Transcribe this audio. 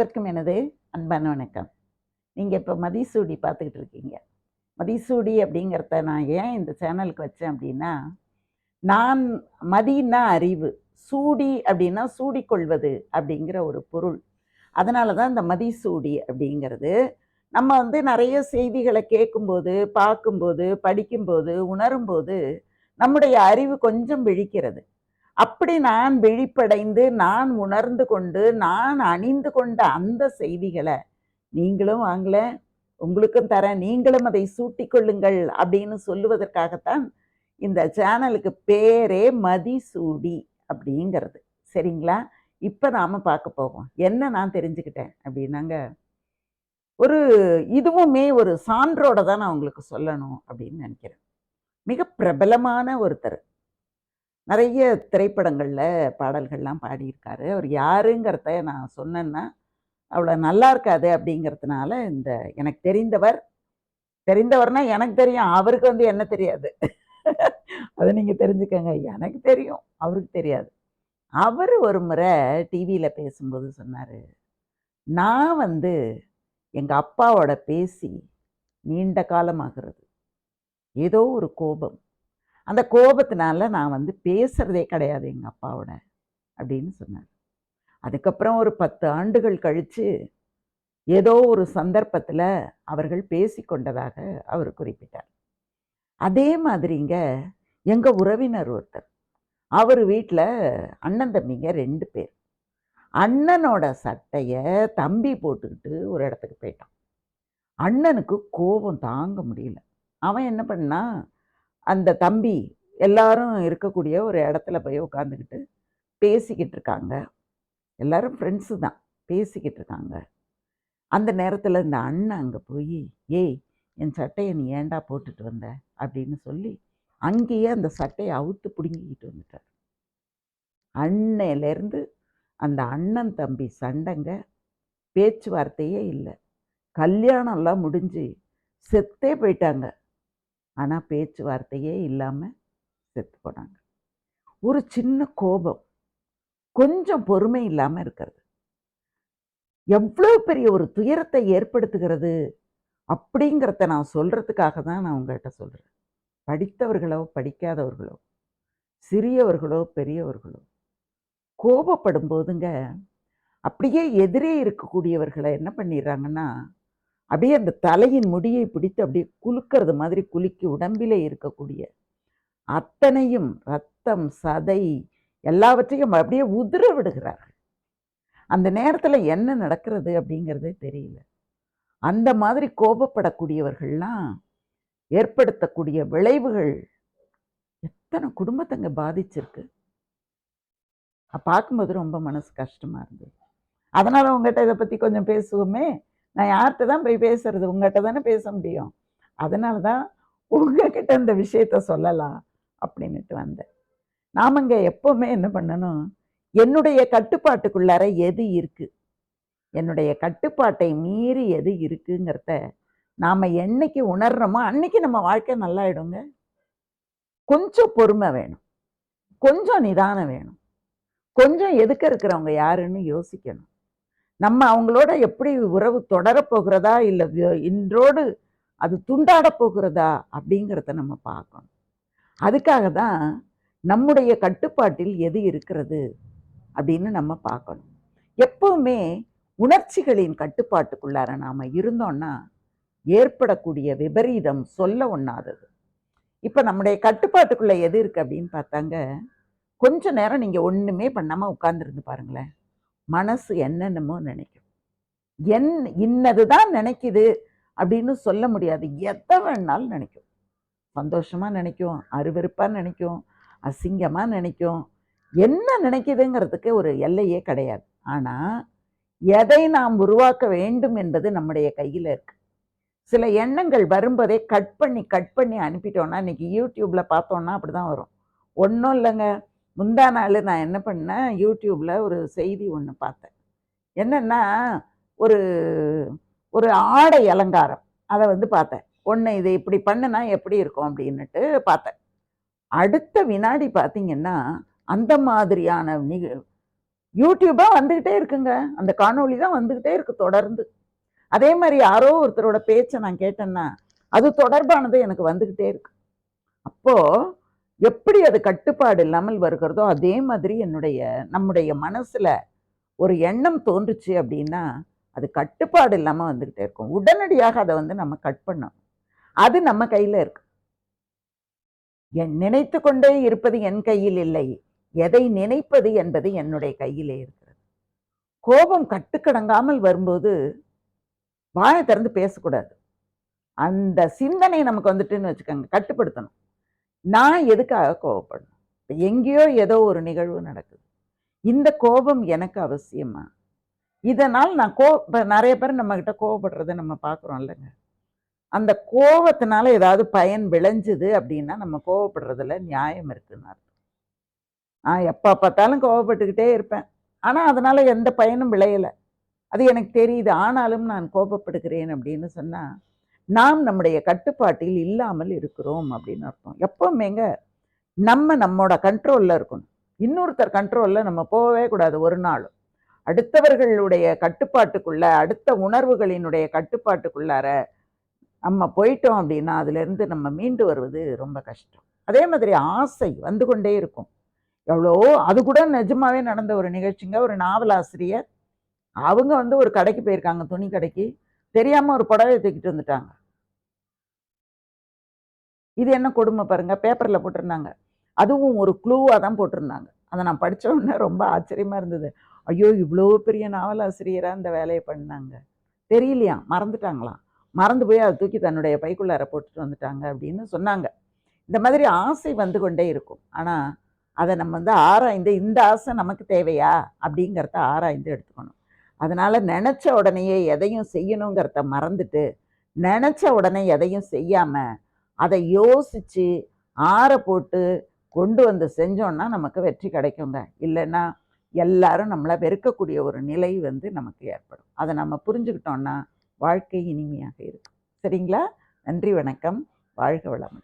அனைவருக்கும் எனது அன்பான வணக்கம். நீங்கள் இப்போ மதிசூடி பார்த்துக்கிட்டு இருக்கீங்க. மதிசூடி அப்படிங்கிறத நான் ஏன் இந்த சேனலுக்கு வச்சேன் அப்படின்னா நான் மதினா அறிவு சூடி அப்படின்னா சூடிக்கொள்வது அப்படிங்கிற ஒரு பொருள். அதனால தான் இந்த மதிசூடி அப்படிங்கிறது. நம்ம வந்து நிறைய செய்திகளை கேட்கும்போது பார்க்கும்போது படிக்கும்போது உணரும்போது நம்முடைய அறிவு கொஞ்சம் விழிக்கிறது. அப்படி நான் விழிப்படைந்து நான் உணர்ந்து கொண்டு நான் அணிந்து கொண்ட அந்த செய்திகளை நீங்களும் வாங்கல உங்களுக்கும் தரேன் நீங்களும் அதை சூட்டிக்கொள்ளுங்கள் அப்படின்னு சொல்லுவதற்காகத்தான் இந்த சேனலுக்கு பேரே மதிசூடி அப்படிங்கிறது. சரிங்களா? இப்போ நாம் பார்க்க போவோம். என்ன நான் தெரிஞ்சுக்கிட்டேன் அப்படின்னாங்க ஒரு இதுவுமே ஒரு சான்றோட தான் நான் உங்களுக்கு சொல்லணும் அப்படின்னு நினைக்கிறேன். மிக பிரபலமான ஒருத்தர். நிறைய திரைப்படங்களில் பாடல்கள்லாம் பாடியிருக்காரு. அவர் யாருங்கிறத நான் சொன்னேன்னா அவ்வளோ நல்லா இருக்காது அப்படிங்கிறதுனால இந்த எனக்கு தெரிந்தவர் தெரிந்தவர்னா எனக்கு தெரியும் அவருக்கு வந்து என்ன தெரியாது. அதை நீங்கள் தெரிஞ்சுக்கங்க. எனக்கு தெரியும் அவருக்கு தெரியாது. அவர் ஒரு முறை டிவியில் பேசும்போது சொன்னார் நான் வந்து எங்கள் அப்பாவோட பேசி நீண்ட காலமாகிறது. ஏதோ ஒரு கோபம். அந்த கோபத்தினால நான் வந்து பேசுகிறதே கிடையாது எங்கள் அப்பாவோட அப்படின்னு சொன்னார். அதுக்கப்புறம் ஒரு பத்து ஆண்டுகள் கழித்து ஏதோ ஒரு சந்தர்ப்பத்தில் அவர்கள் பேசி கொண்டதாக அவர் குறிப்பிட்டார். அதே மாதிரிங்க எங்கள் உறவினர் ஒருத்தர் அவர் வீட்டில் அண்ணன் தம்பிங்க ரெண்டு பேர். அண்ணனோட சட்டையை தம்பி போட்டுக்கிட்டு ஒரு இடத்துக்கு போயிட்டான். அண்ணனுக்கு கோபம் தாங்க முடியல. அவன் என்ன பண்ணான் அந்த தம்பி எல்லாரும் இருக்கக்கூடிய ஒரு இடத்துல போய் உட்காந்துக்கிட்டு பேசிக்கிட்டு இருக்காங்க. எல்லாரும் ஃப்ரெண்ட்ஸு தான். பேசிக்கிட்டு இருக்காங்க. அந்த நேரத்தில் இந்த அண்ணன் அங்கே போய் ஏய் என் சட்டையை நீ ஏன்டா போட்டுட்டு வந்த? அப்படின்னு சொல்லி அங்கேயே அந்த சட்டையை அவுத்து பிடுங்கிக்கிட்டு வந்துட்டார். அன்னையிலேருந்து அந்த அண்ணன் தம்பி சண்டைங்க பேச்சுவார்த்தையே இல்லை. கல்யாணம்லாம் முடிஞ்சு செத்தே போயிட்டாங்க. ஆனால் பேச்சுவார்த்தையே இல்லாமல் செத்து போனாங்க. ஒரு சின்ன கோபம் கொஞ்சம் பொறுமை இல்லாமல் இருக்கிறது. எவ்வளோ பெரிய ஒரு துயரத்தை ஏற்படுத்துகிறது அப்படிங்கிறத நான் சொல்கிறதுக்காக தான் நான் உங்கள்கிட்ட சொல்கிறேன் படித்தவர்களோ படிக்காதவர்களோ சிறியவர்களோ பெரியவர்களோ கோபப்படும் போதுங்க அப்படியே எதிரே இருக்கக்கூடியவர்களை என்ன பண்ணிடுறாங்கன்னா அப்படியே அந்த தலையின் முடியை பிடித்து அப்படியே குலுக்கிறது மாதிரி குலுக்கி உடம்பிலே இருக்கக்கூடிய அத்தனையும் ரத்தம் சதை எல்லாவற்றையும் அப்படியே உதிர விடுகிறார்கள். அந்த நேரத்தில் என்ன நடக்கிறது அப்படிங்கிறதே தெரியல. அந்த மாதிரி கோபப்படக்கூடியவர்கள்லாம் ஏற்படுத்தக்கூடிய விளைவுகள் எத்தனை குடும்பத்தங்க பாதிச்சிருக்கு. பார்க்கும்போது ரொம்ப மனசு கஷ்டமாக இருந்தது. அதனால் உங்கள்கிட்ட இதை பற்றி கொஞ்சம் பேசுவோமே. நான் யார்கிட்ட தான் போய் பேசுறது? உங்கள்கிட்ட தானே பேச முடியும். அதனால தான் உங்ககிட்ட இந்த விஷயத்த சொல்லலாம் அப்படின்னுட்டு வந்தேன். நாமங்க எப்போவுமே என்ன பண்ணணும்? என்னுடைய கட்டுப்பாட்டுக்குள்ளார எது இருக்குது என்னுடைய கட்டுப்பாட்டை மீறி எது இருக்குங்கிறத நாம் என்னைக்கு உணர்றோமோ அன்னைக்கு நம்ம வாழ்க்கை நல்லாயிடுங்க. கொஞ்சம் பொறுமை வேணும். கொஞ்சம் நிதானம் வேணும். கொஞ்சம் எதுக்க இருக்கிறவங்க யாருன்னு யோசிக்கணும். நம்ம அவங்களோட எப்படி உறவு தொடரப்போகிறதா இல்லை இன்றோடு அது துண்டாட போகிறதா அப்படிங்கிறத நம்ம பார்க்கணும். அதுக்காக தான் நம்முடைய கட்டுப்பாட்டில் எது இருக்கிறது அப்படின்னு நம்ம பார்க்கணும். எப்பவுமே உணர்ச்சிகளின் கட்டுப்பாட்டுக்குள்ளார நாம் இருந்தோம்னா ஏற்படக்கூடிய விபரீதம் சொல்ல ஒண்ணாதது. இப்போ நம்முடைய கட்டுப்பாட்டுக்குள்ளே எது இருக்குது அப்படின்னு பார்த்தாங்க. கொஞ்ச நேரம் நீங்கள் ஒன்றுமே பண்ணாமல் உட்காந்துருந்து பாருங்களேன். மனசு என்னென்னமோ நினைக்கும். என் இன்னது தான் நினைக்குது அப்படின்னு சொல்ல முடியாது. எதை வேணாலும் நினைக்கும். சந்தோஷமாக நினைக்கும் அருவருப்பாக நினைக்கும் அசிங்கமாக நினைக்கும். என்ன நினைக்குதுங்கிறதுக்கு ஒரு எல்லையே கிடையாது. ஆனால் எதை நாம் உருவாக்க வேண்டும் என்பது நம்முடைய கையில் இருக்கு. சில எண்ணங்கள் வரும்போதே கட் பண்ணி கட் பண்ணி அனுப்பிட்டோன்னா இன்னைக்கு யூடியூப்பில் பார்த்தோன்னா அப்படி தான் வரும். ஒன்றும் இல்லைங்க. முந்தா நாள் நான் என்ன பண்ணேன் யூடியூப்பில் ஒரு செய்தி ஒன்று பார்த்தேன். என்னென்னா ஒரு ஒரு ஆடை அலங்காரம். அதை வந்து பார்த்தேன். ஒன்று இது இப்படி பண்ணுனா எப்படி இருக்கும் அப்படின்னுட்டு பார்த்தேன். அடுத்த வினாடி பார்த்தீங்கன்னா அந்த மாதிரியான நிக யூடியூபாக வந்துக்கிட்டே இருக்குங்க. அந்த காணொளி தான் வந்துக்கிட்டே இருக்கு தொடர்ந்து. அதே மாதிரி யாரோ ஒருத்தரோட பேச்சை நான் கேட்டேன்னா அது தொடர்பானது எனக்கு வந்துக்கிட்டே இருக்கு. அப்போது எப்படி அது கட்டுப்பாடு இல்லாமல் வருகிறதோ அதே மாதிரி என்னுடைய நம்முடைய மனசில் ஒரு எண்ணம் தோன்றுச்சு அப்படின்னா அது கட்டுப்பாடு இல்லாமல் வந்துகிட்டே இருக்கும். உடனடியாக அதை வந்து நம்ம கட் பண்ணோம் அது நம்ம கையில் இருக்கு. என் நினைத்து கொண்டே இருப்பது என் கையில் இல்லை. எதை நினைப்பது என்பது என்னுடைய கையிலே இருக்கிறது. கோபம் கட்டுக்கடங்காமல் வரும்போது வாயை திறந்து பேசக்கூடாது. அந்த சிந்தனை நமக்கு வந்துட்டுன்னு வச்சுக்கோங்க கட்டுப்படுத்தணும். நான் எதுக்காக கோவப்படணும்? எங்கேயோ ஏதோ ஒரு நிகழ்வு நடக்குது. இந்த கோபம் எனக்கு அவசியமா? இதனால் நான் கோ இப்போ நிறைய பேர் நம்மக்கிட்ட கோபப்படுறதை நம்ம பார்க்குறோம் இல்லைங்க. அந்த கோபத்தினால ஏதாவது பயன் விளைஞ்சுது அப்படின்னா நம்ம கோவப்படுறதுல நியாயம் இருக்குன்னு அர்த்தம். நான் எப்போ பார்த்தாலும் கோவப்பட்டுக்கிட்டே இருப்பேன். ஆனால் அதனால் எந்த பயனும் விளையலை. அது எனக்கு தெரியுது. ஆனாலும் நான் கோபப்படுகிறேன் அப்படின்னு சொன்னால் நாம் நம்முடைய கட்டுப்பாட்டில் இல்லாமல் இருக்கிறோம் அப்படின்னு அர்த்தம். எப்போவுமேங்க நம்ம நம்மோட கண்ட்ரோலில் இருக்கணும். இன்னொருத்தர் கண்ட்ரோலில் நம்ம போகவே கூடாது ஒரு நாளும். அடுத்தவர்களுடைய கட்டுப்பாட்டுக்குள்ள அடுத்த உணர்வுகளினுடைய கட்டுப்பாட்டுக்குள்ளார நம்ம போயிட்டோம் அப்படின்னா அதுலேருந்து நம்ம மீண்டு வருவது ரொம்ப கஷ்டம். அதே மாதிரி ஆசை வந்து கொண்டே இருக்கும். எவ்வளோ அது கூட நிஜமாவே நடந்த ஒரு நிகழ்ச்சிங்க. ஒரு நாவலாசிரியர் அவங்க வந்து ஒரு கடைக்கு போயிருக்காங்க துணி கடைக்கு. தெரியாமல் ஒரு புடவை தூக்கிட்டு வந்துட்டாங்க. இது என்ன கொடுமை பாருங்க பேப்பரில் போட்டிருந்தாங்க. அதுவும் ஒரு க்ளூவாக தான் போட்டிருந்தாங்க. அதை நான் படித்த உடனே ரொம்ப ஆச்சரியமாக இருந்தது. ஐயோ இவ்வளோ பெரிய நாவல் ஆசிரியராக இந்த வேலையை பண்ணாங்க. தெரியலையா? மறந்துட்டாங்களாம் மறந்து போய் அதை தூக்கி தன்னுடைய பைக்குள்ளார போட்டுட்டு வந்துட்டாங்க அப்படின்னு சொன்னாங்க. இந்த மாதிரி ஆசை வந்து கொண்டே இருக்கும். ஆனால் அதை நம்ம வந்து ஆராய்ந்து இந்த ஆசை நமக்கு தேவையா? அப்படிங்கிறத ஆராய்ந்து எடுத்துக்கணும். அதனால் நினச்ச உடனேயே எதையும் செய்யணுங்கிறத மறந்துட்டு நினச்ச உடனே எதையும் செய்யாமல் அதை யோசித்து ஆற போட்டு கொண்டு வந்து செஞ்சோன்னா நமக்கு வெற்றி கிடைக்குங்க. இல்லைன்னா எல்லாரும் நம்மளை வெறுக்கக்கூடிய ஒரு நிலை வந்து நமக்கு ஏற்படும். அதை நம்ம புரிஞ்சுக்கிட்டோன்னா வாழ்க்கை இனிமையாக இருக்கும். சரிங்களா? நன்றி வணக்கம். வாழ்க வளமுடன்.